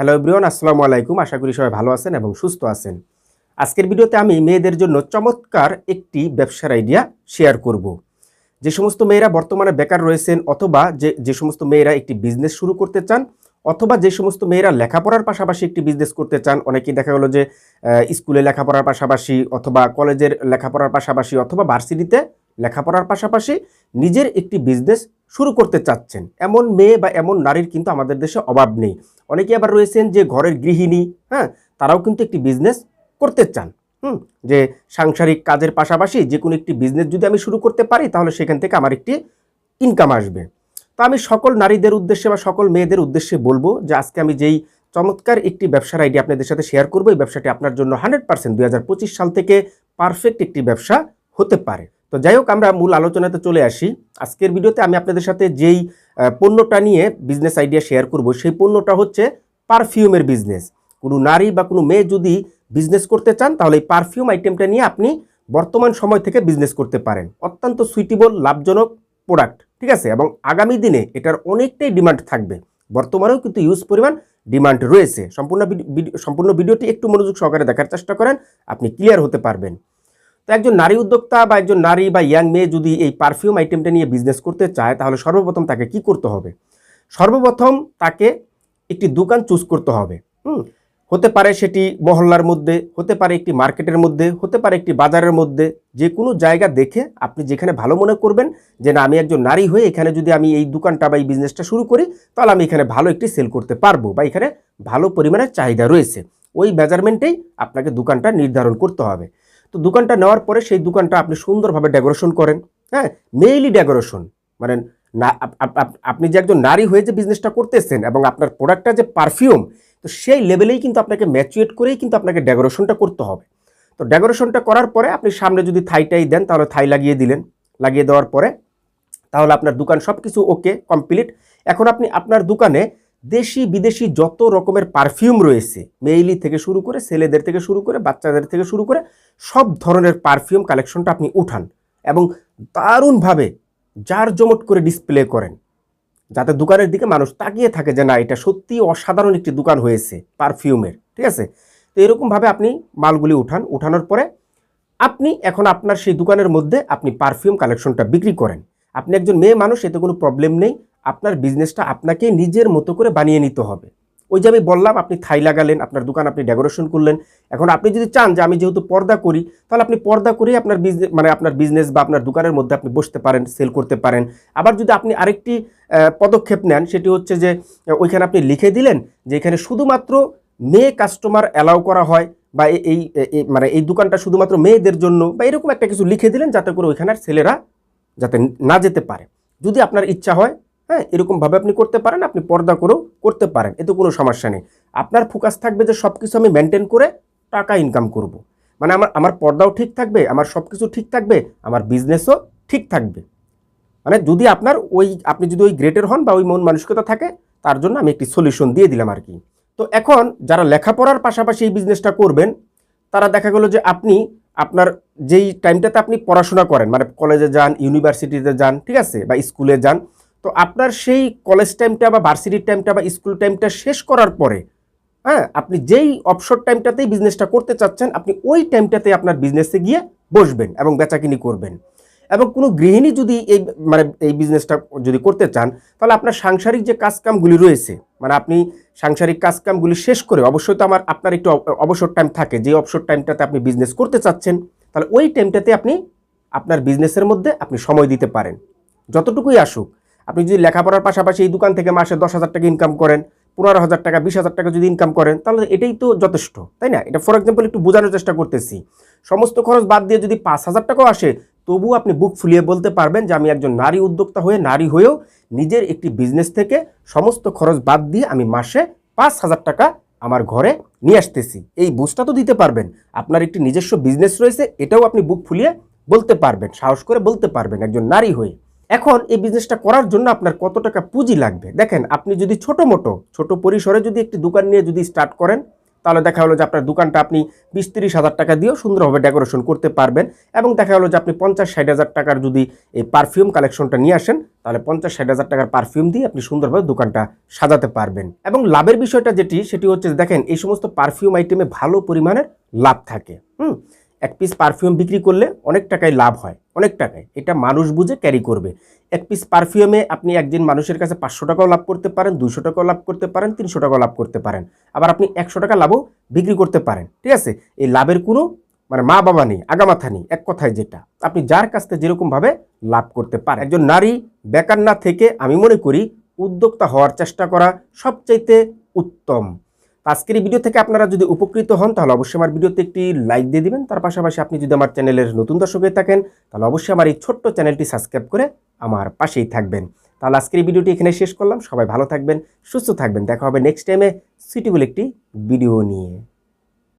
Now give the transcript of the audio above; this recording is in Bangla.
হ্যালো এভরিওয়ান আসসালামু আলাইকুম। আশা করি সবাই ভালো আছেন এবং সুস্থ আছেন। আজকের ভিডিওতে আমি মেয়েদের জন্য চমৎকার একটি ব্যবসার আইডিয়া শেয়ার করব। যে সমস্ত মেয়েরা বর্তমানে বেকার রয়েছেন অথবা যে যে সমস্ত মেয়েরা একটি বিজনেস শুরু করতে চান, অথবা যে সমস্ত মেয়েরা লেখাপড়ার পাশাপাশি একটি বিজনেস করতে চান, অনেকেই দেখা গেলো যে স্কুলে লেখাপড়ার পাশাপাশি অথবা কলেজের লেখাপড়ার পাশাপাশি অথবা ভার্সিটিতে লেখাপড়ার পাশাপাশি নিজের একটি বিজনেস শুরু করতে চাচ্ছেন। এমন মেয়ে বা এমন নারীর কিন্তু আমাদের দেশে অভাব নেই। অনেকে আবার রয়েছেন যে ঘরের গৃহিণী হ্যাঁ তারাও কিন্তু একটি বিজনেস করতে চান, হুম, যে সাংসারিক কাজের পাশাপাশি যে কোনো একটি বিজনেস যদি আমি শুরু করতে পারি, তাহলে সেখান থেকে আমার একটি ইনকাম আসবে। তো আমি সকল নারীদের উদ্দেশ্যে বা সকল মেয়েদের উদ্দেশ্যে বলব যে আজকে আমি যেই চমৎকার একটি ব্যবসার আইডিয়া আপনাদের সাথে শেয়ার করব, এই ব্যবসাটি আপনার জন্য হান্ড্রেড পার্সেন্ট দুই হাজার পঁচিশ সাল থেকে পারফেক্ট একটি ব্যবসা হতে পারে। তো যাই হোক, আমরা মূল আলোচনাতে চলে আসি। আজকের ভিডিওতে আমি আপনাদের সাথে যেই পণ্যটা নিয়ে বিজনেস আইডিয়া শেয়ার করব, সেই পণ্যটা হচ্ছে পারফিউমের বিজনেস কোনো নারী বা কোনো মেয়ে যদি বিজনেস করতে চান, তাহলে এই পারফিউম আইটেমটা নিয়ে আপনি বর্তমান সময় থেকে বিজনেস করতে পারেন। অত্যন্ত সুইটেবল লাভজনক প্রোডাক্ট ঠিক আছে? এবং আগামী দিনে এটার অনেকটাই ডিমান্ড থাকবে। বর্তমানেও কিন্তু ইউজ পরিমাণ ডিমান্ড রয়েছে। সম্পূর্ণ সম্পূর্ণ ভিডিওটি একটু মনোযোগ সহকারে দেখার চেষ্টা করেন, আপনি ক্লিয়ার হতে পারবেন। তো একজন নারী উদ্যোক্তা বা একজন নারী বা ইয়াং মেয়ে যদি এই পারফিউম আইটেমটা নিয়ে বিজনেস করতে চায়, তাহলে সর্বপ্রথম তাকে কি করতে হবে? সর্বপ্রথম তাকে একটি দোকান চুজ করতে হবে। হুম? হতে পারে সেটি মহল্লার মধ্যে, হতে পারে একটি মার্কেটের মধ্যে, হতে পারে একটি বাজারের মধ্যে। যে কোনো জায়গা দেখে আপনি যেখানে ভালো মনে করবেন যে, না, আমি একজন নারী হয়ে এখানে যদি আমি এই দোকানটা বা এই বিজনেসটা শুরু করি, তাহলে আমি এখানে ভালো একটি সেল করতে পারব বা এখানে ভালো পরিমাণের চাহিদা রয়েছে। ওই মেজারমেন্টেই আপনাকে দোকানটা নির্ধারণ করতে হবে। তো দোকানটা নেওয়ার পরে সেই দোকানটা আপনি সুন্দরভাবে ডেকোরেশন করেন হ্যাঁ? মেইলি ডেকোরেশন মানে না, আপ- আপ- আপ- আপনি যে একজন নারী হয়ে যে বিজনেসটা করতেছেন এবং আপনার প্রোডাক্টটা যে পারফিউম তো সেই লেভেলেই কিন্তু আপনাকে ম্যাচুয়েট করেই কিন্তু আপনাকে ডেকোরেশনটা করতে হবে। তো ডেকোরেশনটা করার পরে আপনি সামনে যদি থাইটাই দেন, তাহলে থাই লাগিয়ে দিলেন। লাগিয়ে দেওয়ার পরে তাহলে আপনার দোকান সব কিছু ওকে কমপ্লিট এখন আপনি আপনার দোকানে দেশি বিদেশি যত রকমের পারফিউম রয়েছে মেইলি থেকে শুরু করে, ছেলেদের থেকে শুরু করে, বাচ্চাদের থেকে শুরু করে, সব ধরনের পারফিউম কালেকশনটা আপনি উঠান এবং দারুণভাবে জার জমট করে ডিসপ্লে করেন। যাতে দোকানের দিকে মানুষ তাকিয়ে থাকে যে, না, এটা সত্যি অসাধারণ একটি দোকান হয়েছে পারফিউমের ঠিক আছে? তো এরকমভাবে আপনি মালগুলি উঠান। উঠানোর পরে আপনি এখন আপনার সেই দোকানের মধ্যে আপনি পারফিউম কালেকশনটা বিক্রি করেন। আপনি একজন মেয়ে মানুষ, এতে কোনো প্রবলেম নেই। আপনার বিজনেসটা আপনাকে নিজের মতো করে বানিয়ে নিতে হবে। ওই যে আমি বললাম, আপনি থাই লাগালেন, আপনার দোকান আপনি ডেকোরেশন করলেন। এখন আপনি যদি চান যে আমি যেহেতু পর্দা করি, তাহলে আপনি পর্দা করেই আপনার বিজনেস মানে আপনার বিজনেস বা আপনার দোকানের মধ্যে আপনি বসতে পারেন সেল করতে পারেন। আবার যদি আপনি আরেকটি পদক্ষেপ নেন, সেটি হচ্ছে যে, ওইখানে আপনি লিখে দিলেন যে এখানে শুধুমাত্র মেয়ে কাস্টমার অ্যালাউ করা হয় বা এই মানে এই দোকানটা শুধুমাত্র মেয়েদের জন্য বা এরকম একটা কিছু লিখে দিলেন, যাতে করে ওইখানের ছেলেরা যাতে না যেতে পারে। যদি আপনার ইচ্ছা হয় হ্যাঁ এরকমভাবে আপনি করতে পারেন, আপনি পর্দা করেও করতে পারেন, এতে কোনো সমস্যা নেই। আপনার ফোকাস থাকবে যে সব কিছু আমি মেনটেন করে টাকা ইনকাম করব। মানে আমার আমার পর্দাও ঠিক থাকবে, আমার সব কিছু ঠিক থাকবে, আমার বিজনেসও ঠিক থাকবে। মানে যদি আপনার ওই, আপনি যদি ওই গ্রেটের হন বা ওই মন মানসিকতা থাকে, তার জন্য আমি একটি সলিউশন দিয়ে দিলাম আর কি। তো এখন যারা লেখাপড়ার পাশাপাশি এই বিজনেসটা করবেন, তারা দেখা গেলো যে আপনি, আপনার যেই টাইমটাতে আপনি পড়াশোনা করেন মানে কলেজে যান ইউনিভার্সিটিতে যান, ঠিক আছে, বা স্কুলে যান তো আপনার সেই কলেজ টাইমটা বা ভার্সিটির টাইমটা বা স্কুল টাইমটা শেষ করার পরে হ্যাঁ আপনি যেই অবসর টাইমটাতেই বিজনেসটা করতে চাচ্ছেন, আপনি ওই টাইমটাতে আপনার বিজনেসে গিয়ে বসবেন এবং বেচাকিনি করবেন। এবং কোনো গৃহিণী যদি এই মানে এই বিজনেসটা যদি করতে চান, তাহলে আপনার সাংসারিক যে কাজকামগুলি রয়েছে মানে আপনি সাংসারিক কাজকামগুলি শেষ করে, অবশ্যই তো আমার, আপনার একটু অব- অবসর টাইম থাকে, যে অবসর টাইমটাতে আপনি বিজনেস করতে চাচ্ছেন, তাহলে ওই টাইমটাতে আপনি, আপনার বিজনেসের মধ্যে আপনি সময় দিতে পারেন। যতটুকুই আসুক আপনি যদি লেখাপড়ার পাশাপাশি এই দোকান থেকে মাসে দশ হাজার টাকা ইনকাম করেন, পনেরো হাজার টাকা, বিশ হাজার টাকা যদি ইনকাম করেন, তাহলে এটাই তো যথেষ্ট, তাই না? এটা ফর এক্সাম্পল একটু বোঝানোর চেষ্টা করতেছি। সমস্ত খরচ বাদ দিয়ে যদি পাঁচ হাজার টাকাও আসে তবুও আপনি বুক ফুলিয়ে বলতে পারবেন যে আমি একজন নারী উদ্যোক্তা হয়ে, নারী হয়েও নিজের একটি বিজনেস থেকে সমস্ত খরচ বাদ দিয়ে আমি মাসে পাঁচ হাজার টাকা আমার ঘরে নিয়ে আসতেছি। এই বুঝটা তো দিতে পারবেন। আপনার একটি নিজস্ব বিজনেস রয়েছে, এটাও আপনি বুক ফুলিয়ে বলতে পারবেন, সাহস করে বলতে পারবেন একজন নারী হয়ে। এখন এই বিজনেসটা করার জন্য আপনার কত টাকা পুঁজি লাগবে? দেখেন, আপনি যদি ছোট মোটো, ছোট পরিসরে যদি একটি দোকান নিয়ে যদি স্টার্ট করেন, তাহলে দেখা হলো যে আপনার দোকানটা আপনি বিশ তিরিশ হাজার টাকা দিয়েও সুন্দরভাবে ডেকোরেশন করতে পারবেন এবং দেখা হলো যে আপনি পঞ্চাশ ষাট হাজার টাকার যদি এই পারফিউম কালেকশনটা নিয়ে আসেন, তাহলে পঞ্চাশ ষাট হাজার টাকার পারফিউম দিয়ে আপনি সুন্দরভাবে দোকানটা সাজাতে পারবেন। এবং লাভের বিষয়টা যেটি, সেটি হচ্ছে দেখেন, এই সমস্ত পারফিউম আইটেমে ভালো পরিমাণের লাভ থাকে। হুম? এক পিস পারফিউম বিক্রি করলে অনেক টাকায় লাভ হয়, অনেক টাকায়। এটা মানুষ বুঝে ক্যারি করবে। এক পিস পারফিউমে আপনি একজন মানুষের কাছে পাঁচশো টাকাও লাভ করতে পারেন দুশো টাকাও লাভ করতে পারেন, তিনশো টাকাও লাভ করতে পারেন। আবার আপনি একশো টাকা লাভও বিক্রি করতে পারেন, ঠিক আছে? এই লাভের কোনো মানে মা বাবা নেই আগামাথা নেই, এক কথায় যেটা। আপনি যার কাছ থেকে যেরকমভাবে লাভ করতে পারেন। একজন নারী বেকার না থেকে আমি মনে করি উদ্যোক্তা হওয়ার চেষ্টা করা সবচাইতে উত্তম। আজকের এই ভিডিও থেকে আপনারা যদি উপকৃত হন, তাহলে অবশ্যই আমার ভিডিওতে একটি লাইক দিয়ে দিবেন। তার পাশাপাশি আপনি যদি আমার চ্যানেলের নতুন দর্শক হয়ে থাকেন, তাহলে অবশ্যই আমার এই ছোট্ট চ্যানেলটি সাবস্ক্রাইব করে আমার পাশেই থাকবেন। তাহলে আজকের এই ভিডিওটি এখানে শেষ করলাম। সবাই ভালো থাকবেন, সুস্থ থাকবেন। দেখা হবে নেক্সট টাইমে সিটিগুলো একটি ভিডিও নিয়ে।